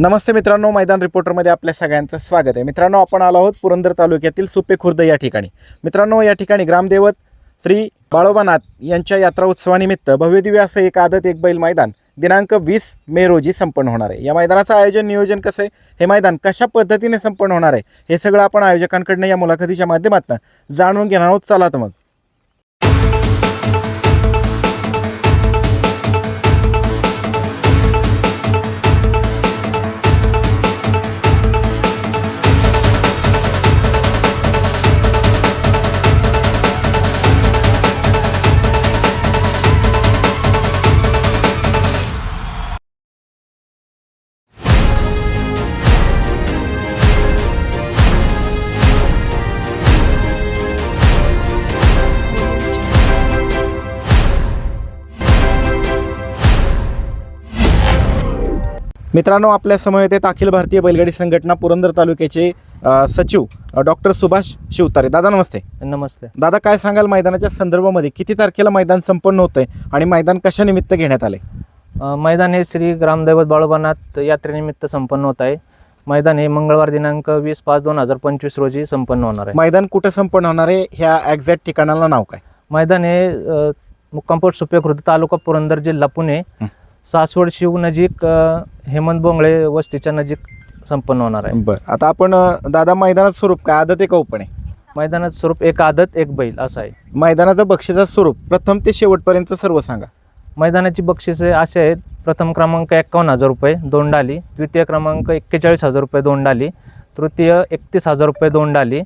नमस्ते मित्रांनो मैदान रिपोर्टरमध्ये आपल्या सगळ्यांचं स्वागत आहे. मित्रांनो आपण आलो आहोत पुरंदर तालुक्यातील सुपे खुर्द या ठिकाणी. मित्रांनो या ठिकाणी ग्रामदेवत श्री बाळोबानाथ यांच्या यात्रा उत्सवानिमित्त भव्यदिव्य असं एक आदत एक बैल मैदान दिनांक वीस मे रोजी संपन्न होणार आहे. या मैदानाचं आयोजन नियोजन कसं आहे? हे मैदान कशा पद्धतीने संपन्न होणार आहे? हे सगळं आपण आयोजकांकडनं या मुलाखतीच्या माध्यमातून जाणून घेणार आहोत. चला तर मग. मित्रांनो आपल्यासमोर येत अखिल भारतीय बैलगाडी संघटना पुरंदर तालुक्याचे अ, सचिव डॉक्टर सुभाष शिवतारे. दादा नमस्ते. नमस्ते. दादा काय सांगाल मैदानाच्या संदर्भामध्ये? किती तारखेला मैदान संपन्न होतंय आणि मैदान कशानिमित्त घेण्यात आले अ, मैदान हे श्री ग्रामदैवत बाळोबानाथ यात्रेनिमित्त संपन्न होत आहे. मैदान हे मंगळवार दिनांक वीस पाच दोन हजार पंचवीस रोजी संपन्न होणार आहे. मैदान कुठं संपन्न होणार आहे? ह्या एक्झॅक्ट ठिकाणाला नाव काय? मैदान हे अ, मुक्कामपोट सुपे खुर्द तालुका पुरंदर जिल्हा पुणे. हं. सासवड शिव नजीक अ, हेमंत बोंगळे वस्तीच्या नजीक संपन्न होणार आहे. बरं. आता आपण अ, दादा मैदानात स्वरूप काय? आदत आहे का ओपन आहे. मैदानात स्वरूप एक आदत एक बैल असं आहे. मैदानाचं बक्षिसाचं स्वरूप प्रथम ते शेवटपर्यंत सर्व सांगा. मैदानाची बक्षिसे असे आहेत. प्रथम क्रमांक एक्कावन्न हजार रुपये दोन डाली द्वितीय क्रमांक एक्केचाळीस हजार रुपये दोन डाली तृतीय एकतीस हजार रुपये दोन डाली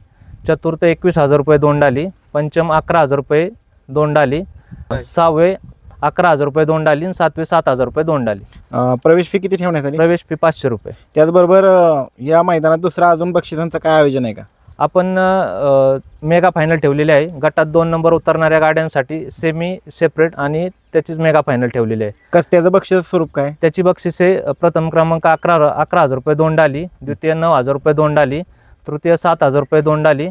चतुर्थ एकवीस हजार रुपये दोन डाली पंचम अकरा हजार रुपये दोन डाली सहावे अकरा हजार रुपये दोन डाली आणि सातवे सात हजार रुपये दोन डाली. अ, प्रवेश फी किती ठेवण्यात आली? प्रवेश फी पाचशे रुपये. त्याचबरोबर अ, या मैदानात दुसरा अजून बक्षिसांचं काय आयोजन आहे का? आपण अ, मेगा फायनल ठेवलेली आहे. गटात दोन नंबर उतरणाऱ्या गाड्यांसाठी सेमी सेपरेट आणि त्याचीच मेगा फायनल ठेवलेली आहे. कस त्याचं बक्षीस स्वरूप काय? त्याची बक्षिसे अ, प्रथम क्रमांक अकरा अकरा हजार रुपये दोन डाली द्वितीय नऊ हजार रुपये दोन डाली तृतीय सात हजार रुपये दोन डाली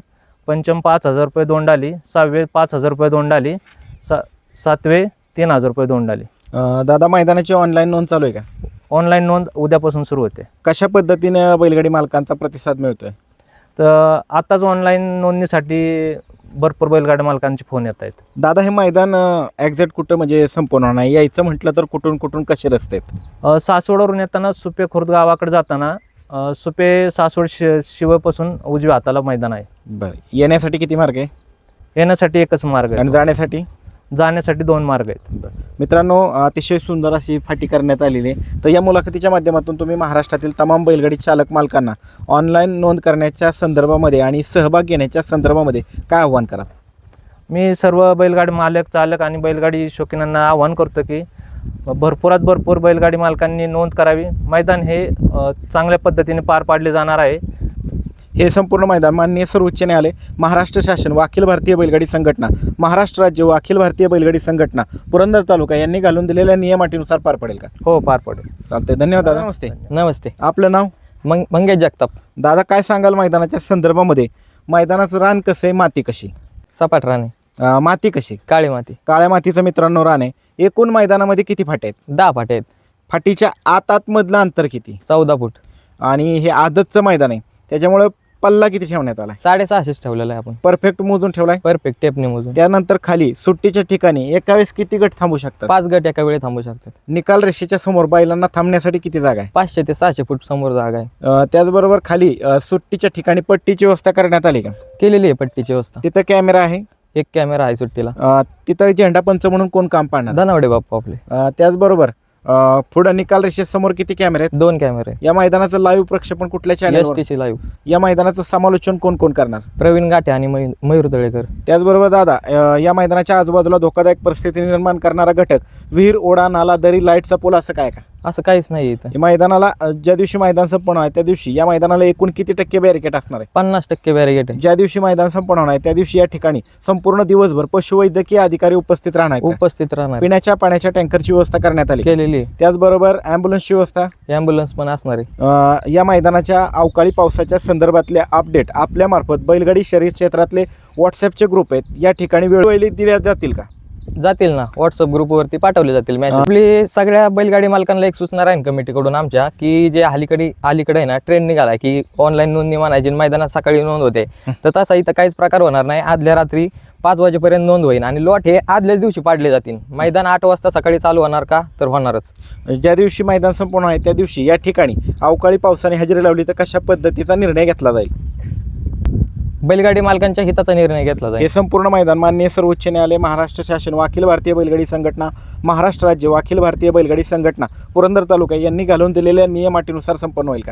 पंचम पाच हजार रुपये दोन डाली सहावे पाच हजार रुपये दोन डाली सा सातवे तीन हजार रुपये दोन डाली. अ, दादा मैदानाची ऑनलाईन नोंद चालू आहे का? ऑनलाईन नोंद उद्यापासून सुरू होते. कशा पद्धतीने बैलगाडी मालकांचा प्रतिसाद मिळतोय? तर आताच ऑनलाईन नोंदणीसाठी भरपूर बैलगाडी मालकांचे फोन येत आहेत. दादा हे मैदान एक्झॅक्ट कुठं म्हणजे संपूर्ण होणार आहे यायचं म्हटलं तर कुठून कुठून कसे रस्ते आहेत? अ, सासवडवरून येताना सुपे खुर्द गावाकडे जाताना अ, सुपे सासवड शि शिवपासून उजव्या हाताला मैदान आहे. बरं. येण्यासाठी किती मार्ग आहे? येण्यासाठी एकच मार्ग आणि आहे जाण्यासाठी? जाण्यासाठी दोन मार्ग आहेत. मित्रांनो अतिशय सुंदर अशी फाटी करण्यात आलेली आहे. तर या मुलाखतीच्या माध्यमातून तुम्ही महाराष्ट्रातील तमाम बैलगाडी चालक मालकांना ऑनलाईन नोंद करण्याच्या संदर्भामध्ये आणि सहभाग घेण्याच्या संदर्भामध्ये काय आव्हान करा मी सर्व बैलगाडी मालक चालक आणि बैलगाडी शौकीनांना आवाहन करतो की भरपुरात भरपूर बैलगाडी मालकांनी नोंद करावी. मैदान हे अ, चांगल्या पद्धतीने पार पाडले जाणार आहे. हे संपूर्ण मैदान माननीय सर्वोच्च न्यायालय महाराष्ट्र शासन व अखिल भारतीय बैलगाडी संघटना महाराष्ट्र राज्य व अखिल भारतीय बैलगाडी संघटना पुरंदर तालुका यांनी घालून दिलेल्या नियमाटीनुसार पार पडेल का? हो पार पडेल. चालतंय. धन्यवाद दादा. नमस्ते. नमस्ते. आपलं नाव? मंग मंगेश जगताप. दादा काय सांगाल मैदानाच्या संदर्भामध्ये? मैदानाचं रान कसं आहे? माती कशी? सपाट राणे अं, माती कशी? काळी माती. काळ्या मातीचं मित्रांनो रान आहे. एकूण मैदानामध्ये किती फाटे आहेत? दहा फाटे आहेत. फाटीच्या आत आतमधलं अंतर किती? चौदा फूट. आणि हे आदतचं मैदान आहे. त्याच्यामुळं पल्ला किती ठेवण्यात आला साडेसहाशेच ठेवलेला आहे आपण. परफेक्ट मोजून ठेवलाय? परफेक्ट टेपने मोजून. त्यानंतर खाली सुट्टीच्या ठिकाणी एका वेळेस किती गट थांबू शकतात? पाच गट एका वेळी थांबू शकतात. निकाल रेषेच्या समोर बैलांना थांबण्यासाठी किती जागा आहे? पाचशे ते सहाशे फूट समोर जागा आहे. अं, त्याचबरोबर खाली अं, सुट्टीच्या ठिकाणी पट्टीची व्यवस्था करण्यात आली का? केलेली आहे पट्टीची व्यवस्था. तिथं कॅमेरा आहे? एक कॅमेरा आहे सुट्टीला. अं, तिथं झेंडा पंच म्हणून कोण काम पाहणार धनावडे बाप्पा आपले. अं, त्याचबरोबर अं, पुढं निकाल रेषेसमोर किती कॅमेरे आहेत? दोन कॅमेरे. या मैदानाचं लाईव्ह प्रक्षेपण कुठल्या एस सी लाईव्ह या मैदानाचं समालोचन कोण कोण करणार? प्रवीण गाठे आणि मयूर मयूर दळेकर. त्याचबरोबर दादा अं, या मैदानाच्या आजूबाजूला धोकादायक परिस्थिती निर्माण करणारा घटक विहीर ओढा नाला दरी लाईटचा पूल असं काय का? असं काहीच नाही इथं. मैदानाला अं, ज्या दिवशी मैदान संपन्न आहे त्या दिवशी या मैदानाला एकूण किती टक्के बॅरिकेट असणार आहे? पन्नास टक्के बॅरिगेट आहे. ज्या दिवशी मैदान संपन्न होणार आहे त्या दिवशी या ठिकाणी संपूर्ण दिवसभर पशुवैद्यकीय अधिकारी उपस्थित राहणार आहेत का? उपस्थित राहणार पिण्याच्या पाण्याच्या टँकरची व्यवस्था करण्यात आली. केलेली त्याचबरोबर ॲम्ब्युलन्सची व्यवस्था? ॲम्ब्युलन्स पण असणार आहे. अं, या मैदानाच्या अवकाळी पावसाच्या संदर्भातले अपडेट आपल्यामार्फत बैलगाडी शरीर क्षेत्रातले व्हॉट्सअपचे ग्रुप आहेत या ठिकाणी वेळोवेळी दिल्या जातील का? जातील ना व्हॉट्सअप ग्रुपवरती पाठवले जातील मॅच आपली सगळ्या बैलगाडी मालकांना एक सूचना राहील कमिटीकडून आमच्या की जे अलीकडे अलीकडे आहे ना ट्रेंड निघाला की ऑनलाईन नोंदणी म्हणायची मैदानात सकाळी नोंद होते. तर तसा इथं काहीच प्रकार होणार नाही. आदल्या रात्री पाच वाजेपर्यंत नोंद होईल आणि लॉट हे आदल्याच दिवशी पाडले जातील. मैदान आठ वाजता सकाळी चालू होणार का? तर होणारच. ज्या दिवशी मैदान संपूर्ण आहे त्या दिवशी या ठिकाणी अवकाळी पावसाने हजेरी लावली तर कशा पद्धतीचा निर्णय घेतला जाईल? बैलगाडी मालकांच्या हिताचा निर्णय घेतला जाईल. हे संपूर्ण मैदान माननीय सर्वोच्च न्यायालय महाराष्ट्र शासन व अखिल भारतीय बैलगाडी संघटना महाराष्ट्र राज्य व अखिल भारतीय बैलगाडी संघटना पुरंदर तालुका यांनी घालून दिलेल्या नियमाटीनुसार संपन्न होईल का?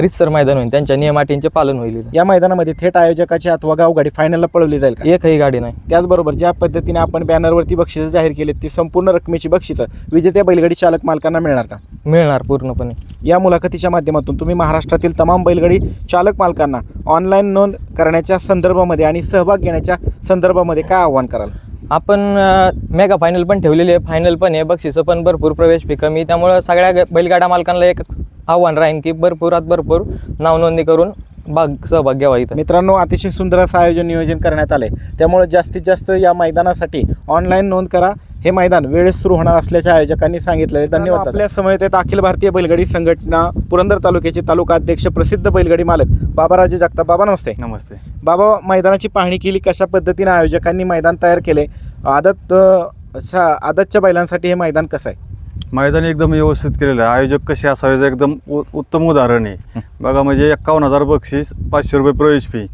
रितसर मैदान होईल. त्यांच्या नियमाटींचे पालन होईल. या मैदानामध्ये थेट आयोजकाची अथवा गावगाडी फायनलला पळवली जाईल का? एकही गाडी नाही. त्याचबरोबर ज्या पद्धतीने आपण बॅनरवरती बक्षिसं जाहीर केली ती संपूर्ण रकमेची बक्षिसं विजेत्या बैलगाडी चालक मालकांना मिळणार का? मिळणार पूर्णपणे. या मुलाखतीच्या माध्यमातून तुम्ही महाराष्ट्रातील तमाम बैलगाडी चालक मालकांना ऑनलाईन नोंद करण्याच्या संदर्भामध्ये आणि सहभाग घेण्याच्या संदर्भामध्ये काय आव्हान कराल? आपण मेगा फायनल पण ठेवलेली आहे. फायनल पण आहे. बक्षिसं पण भरपूर प्रवेश फी कमी. त्यामुळं सगळ्या बैलगाडा मालकांना एक आव्हान राहीन की भरपुरात भरपूर नावनोंदणी करून भाग सहभाग घ्यावा इथं. मित्रांनो अतिशय सुंदर असं आयोजन नियोजन करण्यात आलं आहे त्यामुळे जास्तीत जास्त या मैदानासाठी ऑनलाईन नोंद करा. हे मैदान वेळेत सुरू होणार असल्याच्या आयोजकांनी सांगितलेले धन्यवाद आपल्या समयेत आहेत अखिल भारतीय बैलगाडी संघटना पुरंदर तालुक्याचे तालुका अध्यक्ष प्रसिद्ध बैलगाडी मालक बाबाराजे जगताप. बाबा नमस्ते. नमस्ते. बाबा मैदानाची पाहणी केली कशा पद्धतीने आयोजकांनी मैदान तयार केले? आदत आदतच्या बैलांसाठी हे मैदान कसं आहे? मैदान एकदम व्यवस्थित केलेलं आहे. आयोजक कसे असावे एकदम उ- उत्तम उदाहरण आहे. बघा म्हणजे एक्कावन्न हजार बक्षीस पाचशे रुपये प्रवेश फी.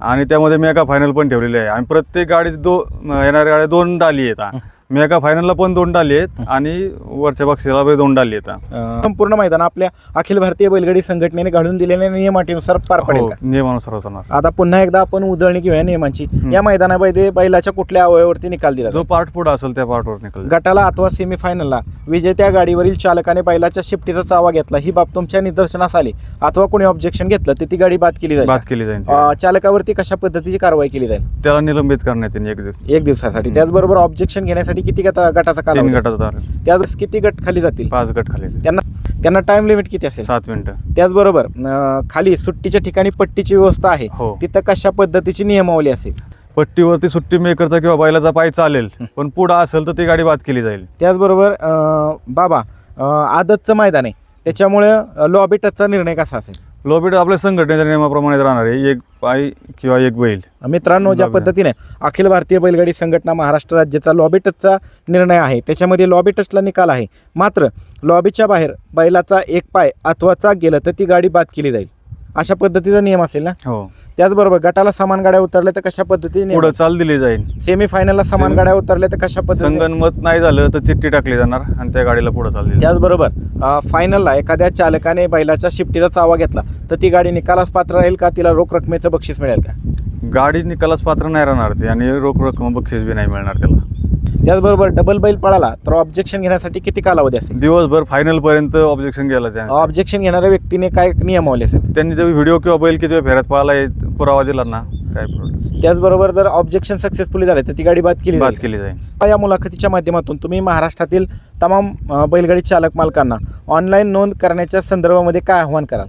आणि त्यामध्ये मेगा फायनल पण ठेवलेले आहे. आणि प्रत्येक गाडीत दो येणाऱ्या गाड्या दोन डाली येतात मेगा फायनलला पण दोन डाली आहेत आणि वरच्या बक्षिसाला पण दोन डाली अ, संपूर्ण मैदान आपल्या अखिल भारतीय बैलगाडी संघटनेने घालून दिलेल्या नियमाटीनुसार पार पडेल हो, का? नियमानुसार होणार. आता पुन्हा एकदा आपण उजळणी घेऊया नियमांची. या मैदानामध्ये बैलाच्या कुठल्या अवयवावरती निकाल दिला जो? पार्ट पुढे असेल त्या पार्टवर निकल गटाला अथवा सेमीफायनलला विजेत्या गाडीवरील चालकाने बैलाच्या शिफ्टीचा चावा घेतला. ही बाब तुमच्या निदर्शनास आली. अथवा कोणी ऑब्जेक्शन घेतलं तर ती गाडी बाद केली जाईल बाद केली जाईल. अ, चालकावरती कशा पद्धतीची कारवाई केली जाईल? त्याला निलंबित करण्यात येईल एक दिवस. एक दिवसासाठी. त्याचबरोबर ऑब्जेक्शन घेण्यासाठी किती गटा- गटाचा तीन कालावधी गटाचा दार त्यावेळेस किती गट खाली जातील? पाच गट खाली त्यांना त्यांना टाइम लिमिट किती असेल? सात मिनिटं. त्याचबरोबर अ, खाली सुट्टीच्या ठिकाणी पट्टीची व्यवस्था आहे. हो. तिथं कशा पद्धतीची नियमावली असेल? पट्टीवरती सुट्टी मेकरचा किंवा बैलाचा पाय चालेल पण पुढं असेल तर ती गाडी बाद केली जाईल. त्याचबरोबर अ, बाबा अ, आदतचं मैदान आहे. त्याच्यामुळे लॉबी टचचा निर्णय कसा असेल? लोबीट आपल्या संघटनेच्या नियमाप्रमाणे राहणार आहे. एक पाय किंवा एक बैल. मित्रांनो ज्या. पद्धतीने अखिल भारतीय बैलगाडी संघटना महाराष्ट्र राज्याचा लॉबी टचचा निर्णय आहे त्याच्यामध्ये लॉबी टचला निकाल आहे. मात्र लॉबीच्या बाहेर बैलाचा एक पाय अथवा चाक गेलं तर ती गाडी बाद केली जाईल. अशा पद्धतीचा नियम असेल ना? हो. त्याचबरोबर गटाला समान गाड्या उतरल्या तर कशा पद्धतीने पुढं चाल दिली जाईल. सेमीफायनलला समान सेमी- गाड्या उतरल्या तर कशा पद्धतीने? संगनमत नाही झालं तर चिठ्ठी टाकली जाणार आणि त्या गाडीला पुढं चाल दिली. त्याचबरोबर अ, फायनलला एखाद्या चालकाने बैलाच्या शिफ्टीचा चावा घेतला तर ती गाडी निकालास पात्र राहील का? तिला रोख रकमेचं बक्षीस मिळेल का? गाडी निकालास पात्र नाही राहणार ती आणि रोख रक्कम बक्षीस बी नाही मिळणार त्याला. त्याचबरोबर डबल बैल पळाला तर ऑब्जेक्शन घेण्यासाठी किती कालावधी असेल? दिवसभर फायनल पर्यंत ऑब्जेक्शन गेला त्या ऑब्जेक्शन घेणाऱ्या व्यक्तीने काय नियमावली असेल? त्यांनी जर व्हिडिओ किंवा बैल किती वेळ फेऱ्यात पाहिला आहे, पुरावा दिला ना काय problem. त्याचबरोबर जर ऑब्जेक्शन सक्सेसफुली झाले तर ती गाडी बाद केली बाद जाईल. केली जाईल. या मुलाखतीच्या माध्यमातून तुम्ही महाराष्ट्रातील तमाम अ, बैलगाडी चालक मालकांना ऑनलाईन नोंद करण्याच्या संदर्भामध्ये काय आव्हान कराल?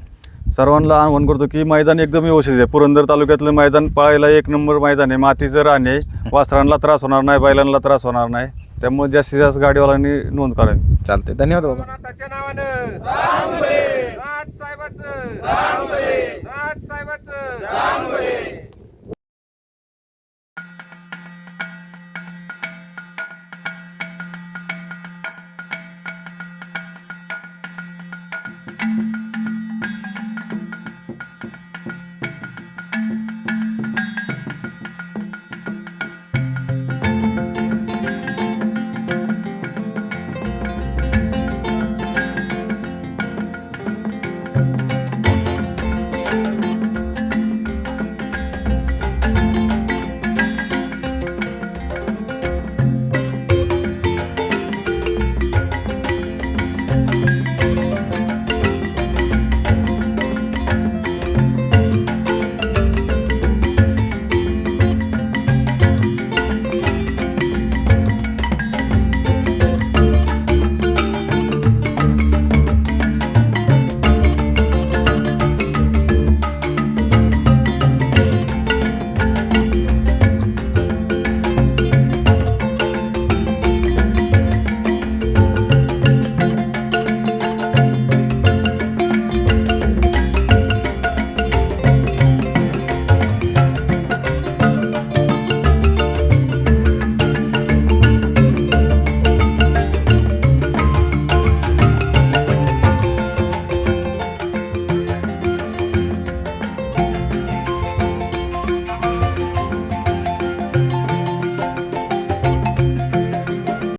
सर्वांना आव्हान करतो की मैदान एकदम व्यवस्थित आहे. पुरंदर तालुक्यातलं मैदान पाळायला एक नंबर मैदान आहे. मातीचं राणे वासरांना त्रास होणार नाही बैलांना त्रास होणार नाही. त्यामुळे जास्तीत जास्त गाडीवाल्यांनी नोंद करावी. चालते धन्यवाद बाबा. स्वतःच्या नावानं.